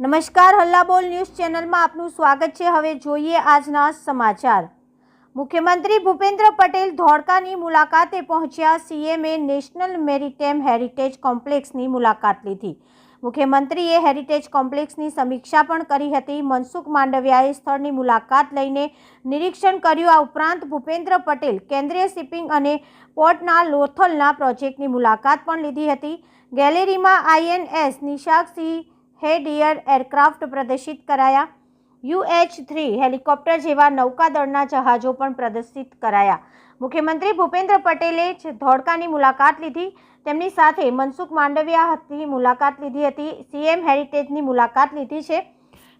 નમસ્કાર, હલ્લાબોલ ન્યૂઝ ચેનલમાં આપનું સ્વાગત છે. હવે જોઈએ આજના સમાચાર. મુખ્યમંત્રી ભૂપેન્દ્ર પટેલ ધોળકાની મુલાકાતે પહોંચ્યા. સીએમએ નેશનલ મેરીટેમ હેરિટેજ કોમ્પ્લેક્સની મુલાકાત લીધી. મુખ્યમંત્રીએ હેરિટેજ કોમ્પ્લેક્સની સમીક્ષા પણ કરી હતી. મનસુખ માંડવિયાએ સ્થળની મુલાકાત લઈને નિરીક્ષણ કર્યું. આ ઉપરાંત ભૂપેન્દ્ર પટેલ કેન્દ્રીય શિપિંગ અને પોર્ટના લોથલના પ્રોજેક્ટની મુલાકાત પણ લીધી હતી. ગેલેરીમાં આઈએનએસ નિશાકસિંહ હેડિયર એરક્રાફ્ટ પ્રદર્શિત કરાયા. યુએચ થ્રી હેલિકોપ્ટર જેવા નૌકાદળના જહાજો પણ પ્રદર્શિત કરાયા. મુખ્યમંત્રી ભૂપેન્દ્ર પટેલે જ ધોળકાની મુલાકાત લીધી. તેમની સાથે મનસુખ માંડવિયા મુલાકાત લીધી હતી. સીએમ હેરિટેજની મુલાકાત લીધી છે.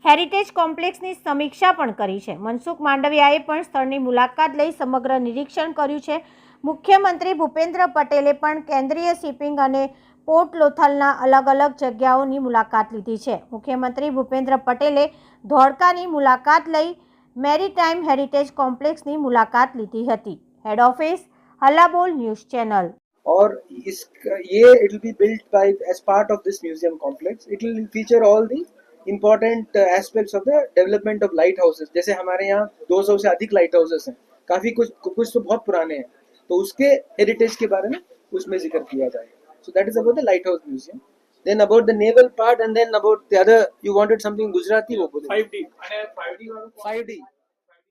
હેરિટેજ કોમ્પ્લેક્સની સમીક્ષા પણ કરી છે. મનસુખ માંડવિયાએ પણ સ્થળની મુલાકાત લઈ સમગ્ર નિરીક્ષણ કર્યું છે. મુખ્યમંત્રી ભૂપેન્દ્ર પટેલે પણ કેન્દ્રીય શિપિંગ અને પોર્ટ લોથલના અલગ અલગ જગ્યાઓની મુલાકાત લીધી છે મુખ્યમંત્રી ભૂપેન્દ્ર પટેલે ધોળકાની મુલાકાત લઈ મેરીટાઈમ હેરિટેજ કોમ્પ્લેક્સની મુલાકાત લીધી હતી head office Hallabol news channel और इस ये it will be built by as part of this museum complex it will feature all the important uh, aspects of the development of lighthouses जैसे हमारे यहाँ 200 से अधिक लाइट हाउसेस हैं काफी कुछ कुछ तो बहुत पुराने हैं तो उसके हेरिटेज के बारे में उसमें जिक्र किया जाएगा So that is about the lighthouse museum. Then about the naval part, and then about the other. You wanted something Gujarati? Five D. I have five D. Five D.